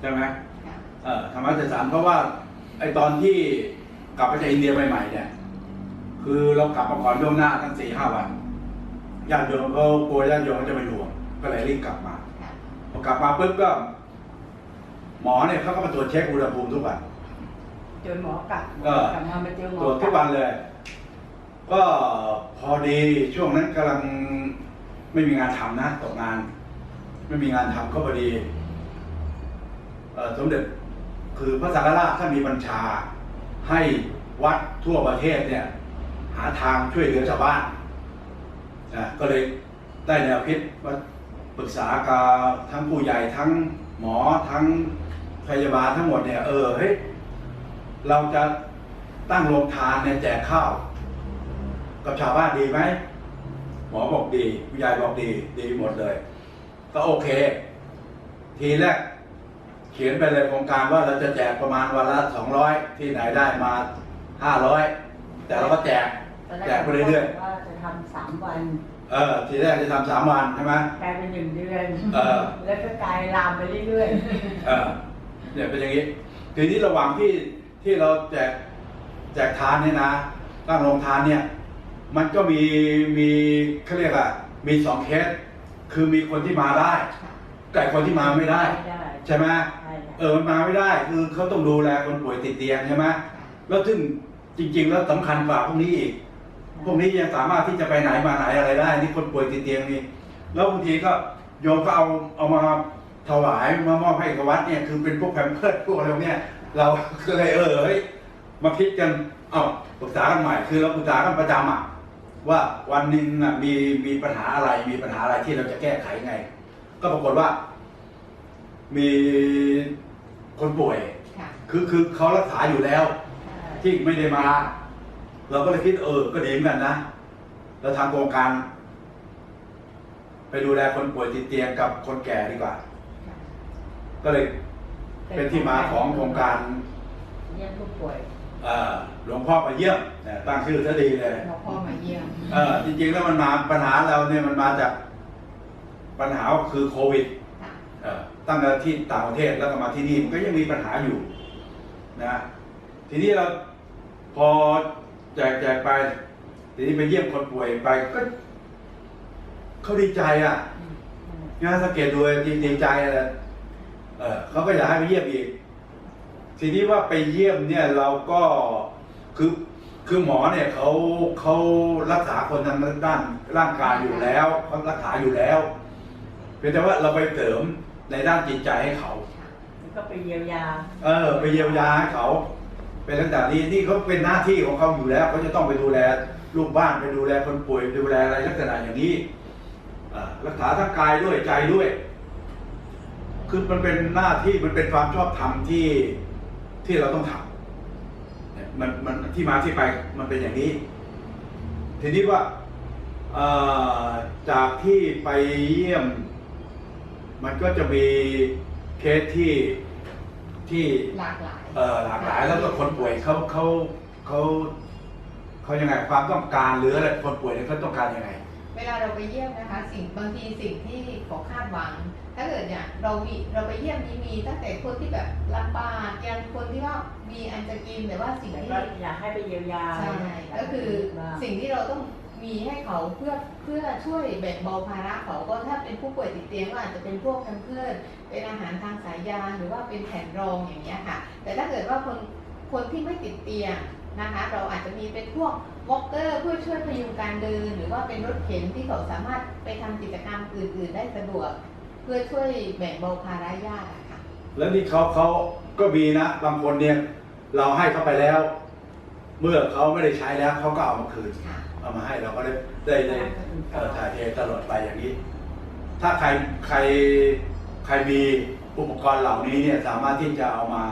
ใช่ไหมค่ะเอ่อธรรมะเสสารเพราะว่าไอตอนที่กลับมาจากอินเดียใหม่ๆเนี่ย คือเรากลับมาก่อนล่วงหน้าตั้งสี่ห้าวันญาติโยมเขากลัวญาติโยมเขาจะเป็นห่วงก็เลยรีบกลับมาค่ะพอกลับมาปุ๊บก็ หมอเนี่ยเขาก็มาตรวจเช็คอุณหภูมิทุกวันจนหมอกลับเออกลับมาไปเจอหมอตรวจทุกวันเลย ก็พอดีช่วงนั้นกำลังไม่มีงานทำนะตกงาน ไม่มีงานทำก็พอดีเอ่อ สมเด็จคือพระสังฆราชท่านมีบัญชา ให้วัดทั่วประเทศเนี่ยหาทางช่วยเหลือชาวบ้านนะก็เลยได้แนวคิดว่าปรึกษากับทั้งผู้ใหญ่ทั้งหมอทั้งพยาบาลทั้งหมดเนี่ยเออเฮ้ยเราจะตั้งโรงทานเนี่ยแจกข้าว กับชาวบ้านดีไหมหมอบอกดีผู้ใหญ่บอกดีดีหมดเลย ก็โอเค ทีแรก เขียนไปเลยโครงการว่าเราจะแจกประมาณวันละสองร้อยที่ไหนได้มาห้าร้อยแต่เราก็แจกตอนรแจกไปเรื่อย ว่าจะทำสามวันๆเออทีแรกจะทำสามวันใช่ไหม กลายเป็นหนึ่งเดือน เออ แล้วก็กลายลามไปเรื่อยเออเนี่ยเป็นอย่างนี้ ทีนี้ระหว่างที่ที่เราแจกแจกทานเนี่ยนะตั้งโรงทานเนี่ย มันก็มีมีเขาเรียกอะมีสองเคส คือมีคนที่มาได้ กับคนที่มาไม่ๆได้ได้ใช่ไหมใช่ค่ะเออมันมาไม่ได้คือเขาต้องดูแลคนป่วยติดเตียงใช่ไหมแล้วซึ่งจริง ๆ แล้วสำคัญกว่าพวกนี้อีก พวกนี้ยังสามารถที่จะไปไหนมาไหนอะไรได้ นี่คนป่วยติดเตียงนี่แล้วบางทีก็โยมก็เอาเอามาถวายมามอบให้กับวัดเนี่ยคือเป็นพวกแพมเพิร์ดพวกอะไรพวกเนี้ยเราก็เลยเออเฮ้ยมาคิดกันเอ้าปรึกษากันใหม่คือเราปรึกษากันประจำอะว่าวันหนึ่งน่ะมีมีปัญหาอะไรมีปัญหาอะไรที่เราจะแก้ไขไง ก็ปรากฏว่า มีคนป่วย ค่ะคือคือเขารักษาอยู่แล้ว ที่ไม่ได้มา เราก็เลยคิดเออ ก็ดีเหมือนกันนะเราทำโครงการ ไปดูแลคนป่วยติดเตียงกับคนแก่ดีกว่าค่ะก็เลยเป็นที่มาของโครงการเยี่ยมผู้ป่วยเอ่อหลวงพ่อมาเยี่ยมเนี่ยตั้งชื่อซะดีเลยหมอพ่อมาเยี่ยม เออจริงๆแล้วมันมาปัญหาเราเนี่ยมันมาจาก ปัญหาคือโควิดค่ะเอ่อตั้งแต่ที่ต่างประเทศแล้วก็มาที่นี่มันก็ยังมีปัญหาอยู่นะทีนี้เราพอแจกแจกไป ทีนี้ไปเยี่ยมคนป่วยไปก็เขาดีใจอะอืมอืมงานสังเกตดูดีดีใจอะไรเออเขาก็อยากให้ไปเยี่ยมอีก ทีนี้ว่าไปเยี่ยมเนี่ยเราก็คือคือหมอเนี่ยเขาเขารักษาคนทางด้านร่างกายอยู่แล้วเขารักษาอยู่แล้ว เพียงแต่ว่าเราไปเสริมในด้านจิตใจให้เขา แล้วก็ไปเยียวยา เออ ไปเยียวยาให้เขา เป็นตั้งแต่นี้นี่เขาเป็นหน้าที่ของเขาอยู่แล้วเขาจะต้องไปดูแลลูกบ้านไปดูแลคนป่วยดูแลอะไรลักษณะอย่างนี้อ่ารักษาทั้งกายด้วยใจด้วย คือมันเป็นหน้าที่มันเป็นความชอบธรรมที่ที่เราต้องทำเนี่ยมันมันที่มาที่ไปมันเป็นอย่างนี้ ทีนี้ว่าเอ่อจากที่ไปเยี่ยม มันก็จะมีเคสที่ที่หลากหลาย เอ่อหลากหลายแล้วก็คนป่วยเขาเขาเขาเขายังไงความต้องการหรืออะไรคนป่วยเนี่ยเขาต้องการยังไง เวลาเราไปเยี่ยมนะคะ สิ่งบางทีสิ่งที่เขาคาดหวัง ถ้าเกิดเนี่ยเรามีเราไปเยี่ยมนี้มีตั้งแต่คนที่แบบลำบากยันคนที่ว่ามีอันจะกินแต่ว่าสิ่งแล้วที่ ก็อยากให้ไปเยียวยาใช่ ก็คือสิ่งที่เราต้อง มีให้เขาเพื่อเพื่อช่วยแบ่งเบาภาระเขาก็ถ้าเป็นผู้ป่วยติดเตียงก็อาจจะเป็นพวกแพมเพิร์สเป็นอาหารทางสายยางหรือว่าเป็นแผ่นรองอย่างเงี้ยค่ะ แต่ถ้าเกิดว่าคนคนที่ไม่ติดเตียงนะคะเราอาจจะมีเป็นพวกวอล์กเกอร์เพื่อช่วยพยุงการเดิน หรือว่าเป็นรถเข็นที่เขาสามารถไปทำกิจกรรมอื่น ๆ ได้สะดวก เพื่อช่วยแบ่งเบาภาระญาติอะค่ะแล้วนี่เขาเขาก็มีนะบางคนเนี่ยเราให้เขาไปแล้ว เมื่อเขาไม่ได้ใช้แล้วเขาก็เอามาคืนค่ะ เอามาให้เราก็ได้ได้ได้เอ่อถ่ายเทตลอดไปอย่างนี้ ถ้าใครใครใครมีอุปกรณ์เหล่านี้เนี่ยสามารถที่จะเอามา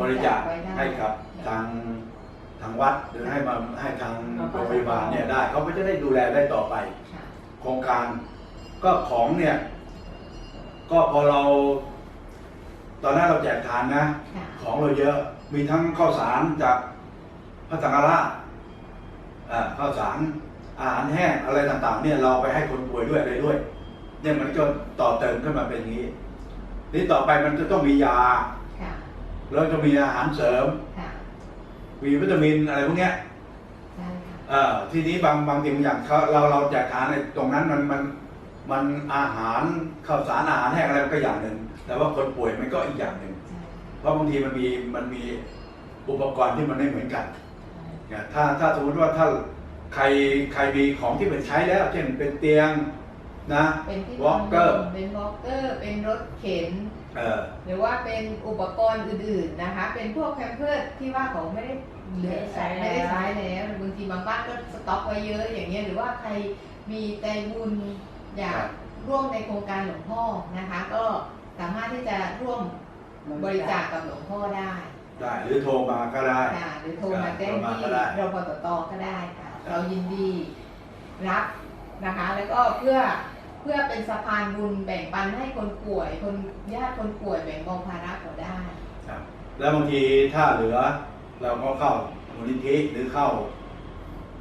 บริจาคไว้ได้ให้กับทางทางวัดหรือให้มาให้ทางโรงพยาบาลเนี่ยได้เขาก็จะได้ดูแลได้ต่อไปค่ะโครงการก็ของเนี่ย ก็พอเรา ตอนนั้นเราแจกทานนะค่ะของเราเยอะมีทั้งข้าวสารจากพระสังฆราชอ่า ข้าวสารอาหารแห้งอะไรต่างๆเนี่ยเราไปให้คนป่วยด้วยอะไรด้วย เนี่ยมันก็ต่อเติมขึ้นมาเป็นอย่างนี้ทนี่ต่อไปมันจะต้องมียาค่ะแล้วจะมีอาหารเสริมค่ะมีวิตามินอะไรพวกเนี้ยใช่ค่ะเออทีนี้บางบางสิ่งอย่างเขาเราเราแจกทานในตรงนั้นมันมันมันอาหารข้าวสารอาหารแห้งอะไรมันก็อย่างหนึ่ง แต่ว่าคนป่วยมันก็อีกอย่างหนึ่งใช่เพราะบางทีมันมีมันมีอุปกรณ์ที่มันไม่เหมือนกัน เนี่ยถ้าถ้าสมมติว่าถ้าใครใครมีของที่เป็นใช้แล้ว เช่นเป็นเตียงนะเป็นที่วอล์กเกอร์เป็นวอล์กเกอร์เป็นรถเข็นเออหรือว่าเป็นอุปกรณ์อื่นๆนะคะ เป็นพวกแคมเพิร์สที่ว่าเขาไม่ได้เหลือใช้ไม่ได้ใช้แล้วบางทีบางบ้านก็สต็อกไว้เยอะอย่างเงี้ยหรือว่าใครมีใจบุญอยากร่วมในโครงการหลวงพ่อนะคะ ก็สามารถที่จะร่วมบริจาคกับหลวงพ่อได้ ได้หรือโทรมาก็ได้ ค่ะหรือโทรมาแจ้งโทรมาที่ก็ได้ รพตตก็ได้ค่ะเรายินดีรับนะคะ แล้วก็เพื่อเพื่อเป็นสะพานบุญแบ่งปันให้คนป่วย คนญาติคนป่วยแบ่งเบาภาระเขาได้ ครับแล้วบางทีถ้าเหลือเราก็เข้ามูลนิธิหรือเข้า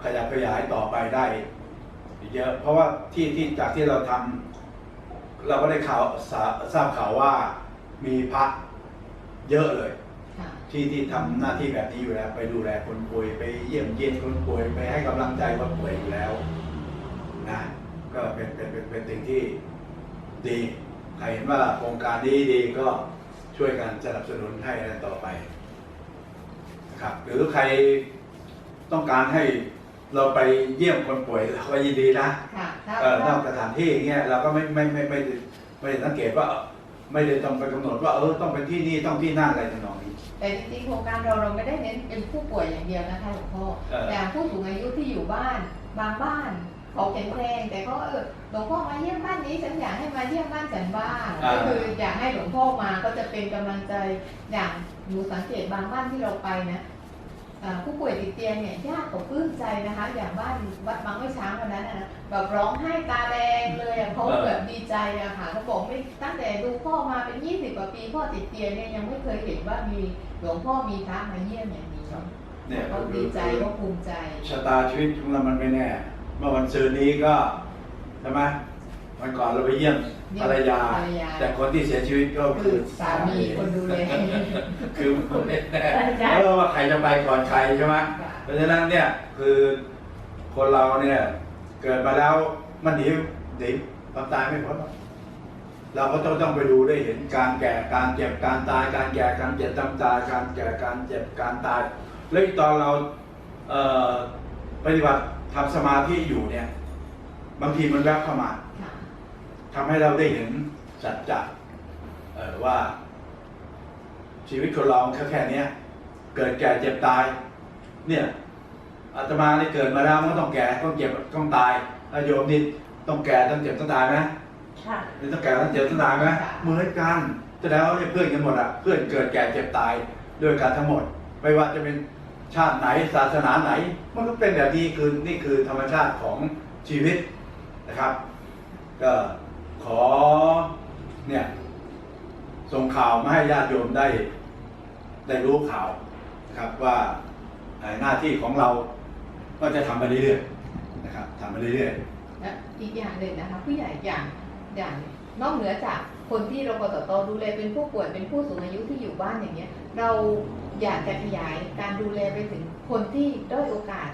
ขยับขยายต่อไปได้อีกเยอะเพราะว่าที่ที่จากที่เราทำเราก็ได้ข่าวสาทราบข่าวว่ามีพระเยอะเลยค่ะ ที่ที่ทำหน้าที่แบบนี้อยู่แล้ว ไปดูแลคนป่วยไปเยี่ยมเยียนคนป่วยไปให้กำลังใจคนป่วยอยู่แล้วนะก็เป็นเป็นเป็นเป็นสิ่งที่ดีใครเห็นว่าโครงการนี้ดีก็ช่วยกันสนับสนุนให้อะไรต่อไปนะครับหรือใครต้องการให้เราไปเยี่ยมคนป่วยเราก็ยินดีนะค่ะถ้าเออนอกสถานที่อย่างเงี้ยเราก็ไม่ไม่ไม่ไม่ได้ไม่ได้สังเกตว่า ไม่ได้ต้องไปกำหนดว่าเออต้องเป็นที่นี่ต้องที่นั่นอะไรทำนองนี้ แต่จริงๆโครงการเราเราไม่ได้เน้นเป็นผู้ป่วยอย่างเดียวนะคะหลวงพ่อเออ แต่ผู้สูงอายุที่อยู่บ้านบางบ้านเขาแข็งแรงแต่ก็เออหลวงพ่อมาเยี่ยมบ้านนี้ฉันอยากให้มาเยี่ยมบ้านฉันบ้างก็คืออยากให้หลวงพ่อมาก็จะเป็นกำลังใจอย่างหนูสังเกตบางบ้านที่เราไปนะอ่า ผู้ป่วยติดเตียงเนี่ยญาติเขาปลื้มใจนะคะ อย่างบ้านวัดบางไม่ช้างวันนั้นนะแบบร้องไห้ตาแดงเลยอะเขาแบบดีใจอะค่ะเขาบอกไม่ตั้งแต่ดูพ่อมาเป็นยี่สิบกว่าปีพ่อติดเตียงเนี่ยยังไม่เคยเห็นว่ามีหลวงพ่อมีพระมาเยี่ยมอย่างนี้เนี่ยเขาดีใจก็ภูมิใจชะตาชีวิตของเรามันไม่แน่ เมื่อวันซืนนี้ก็ใช่ไหม วันก่อนเราไปเยี่ยมเยี่ยมภรรยา ภรรยา แต่คนที่เสียชีวิตก็คืคืออสามีคนดูแล คือคนแน่ใช่ๆเออว่าใครจะไปก่อนใครใช่ไหมเพราะฉะนั้นเนี่ยคือคนเราเนี่ยเกิดมาแล้วมันหนีหนีความตายไม่พ้นหรอกเราก็ต้องต้องไปดูได้เห็นการแก่การเจ็บการตาย การแก่การเจ็บการตายการแก่การเจ็บการตายแล้วอีกตอนเราเอ่อปฏิบัติทำสมาธิอยู่เนี่ย บางทีมันแวบเข้ามา ค่ะ ทำให้เราได้เห็นสัจจะเอ่อว่า ชีวิตคนเราแค่แค่เนี้ยเกิดแก่เจ็บตาย เนี่ยอาตมาได้เกิดมาแล้วมันก็ต้องแก่ต้องเจ็บต้องตายแล้วโยมนี่ต้องแก่ต้องเจ็บต้องตายไหมค่ะนี่ต้องแก่ต้องเจ็บต้องตายไหมเหมือนกันแต่แล้วเนี่ยเพื่อนกันหมดอะเพื่อนเกิดแก่เจ็บตายด้วยกันทั้งหมด ไม่ว่าจะเป็นชาติไหนศาสนาไหน มันก็เป็นแบบนี้คือนี่คือธรรมชาติของชีวิตนะครับ ก็ ขอเนี่ยส่งข่าวมาให้ญาติโยมได้ได้รู้ข่าวนะครับว่าหน้าที่ของเราก็จะทำไปเรื่อยๆนะครับทำไปเรื่อยและอีกอย่างหนึ่งนะคะผู้ใหญ่อย่างอย่างนอกเหนือจากคนที่เรพสตดูแลเป็นผู้ป่วยเป็นผู้สูงอายุที่อยู่บ้านอย่างเงี้ย เราอยากจะขยายการดูแลไปถึงคนที่ด้อยโอกาส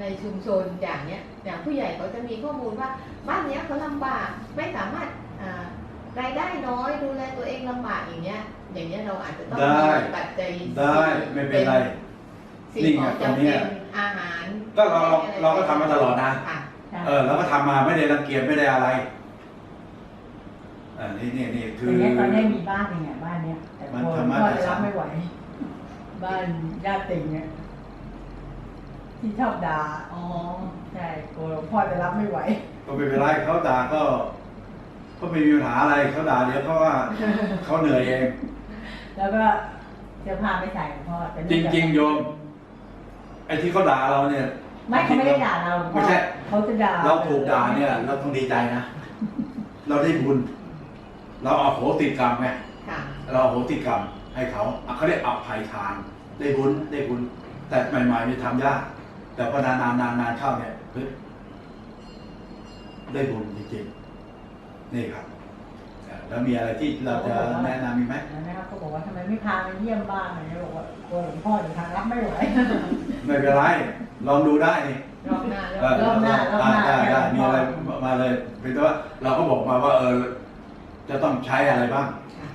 ในชุมชนอย่างเนี้ยอย่างผู้ใหญ่เขาจะมีข้อมูลว่าบ้านเนี้ยเขาลำบากไม่สามารถอ่ารายได้น้อยดูแลตัวเองลำบากอย่างเงี้ย อย่างเงี้ยเราอาจจะต้องมีปัจจัยๆได้ไม่เป็นไรสิ่งนี่ขไงองตรงจำเนี้เป็ยนอาหารก็เราเราเราก็ทำมาตลอดนะค่ะค่ะเออเราก็ทำมาไม่ได้รังเกียจไม่ได้อะไรอ่านี่นี่นี่คือแต่เนี้ยตอนนี้มีบ้านยังไงบ้านเนี้ยแต่มันพ่อทำมาพ่อแต่จะสารัมบไม่ไหว บ้านญาติติ่งเนี่ย ที่ชอบด่าอ๋อ ใช่กลัวหลวงพ่อจะรับไม่ไหว ก็ไม่เป็นไรเขาด่าก็ ก็ไม่มีปัญหาอะไรเขาด่าเดี๋ยวเขาว่าเขาเหนื่อยเอง แล้วก็จะพาไปใส่หลวงพ่อแต่จริง ๆ โยม ไอ้ที่เขาด่าเราเนี่ยไม่เขาไม่ได้ด่าเราหลวงพ่อไม่ใช่ เขาจะด่าเราถูกด่าเนี่ย เราต้องดีใจนะ เราได้บุญ เราเอาโหติกรรมไงค่ะ เราเอาโหติกรรมให้เขาอะเขาเรียกอภัยทาน ได้บุญได้บุญ แต่ใหม่ๆนี่ทำยาก แต่พอนานๆนานๆเข้าเนี่ยเฮ้ยได้บุญจริงๆนี่ครับอะแล้วมีอะไรที่เราจะแนะนำมีกไหมนะครับเขาบอกว่าทำไมไม่พามาเยี่ยมบ้านอะไรเงี้ยบอกว่ากลัวหลวงพ่อเดี๋ยวทางรับไม่ไหวไม่เป็นไรลองดูได้นี่ รอบหน้าเออรอบหน้ารอบหน้า ได้ได้ให้หลวงพ่อมีอะไรมาเลยเป็นแต่ว่าเราก็บอกมาว่าเออจะต้องใช้อะไรบ้างค่ะ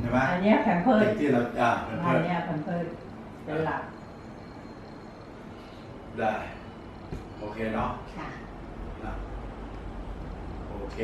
ใช่ไหมอันเนี้ยแผงเพิร์ดสิ่งที่เราอ่าเพื่อันอนเนี้ยแผงเพิร์ดเป็นหลัก ได้ โอเคเนาะค่ะนะโอเค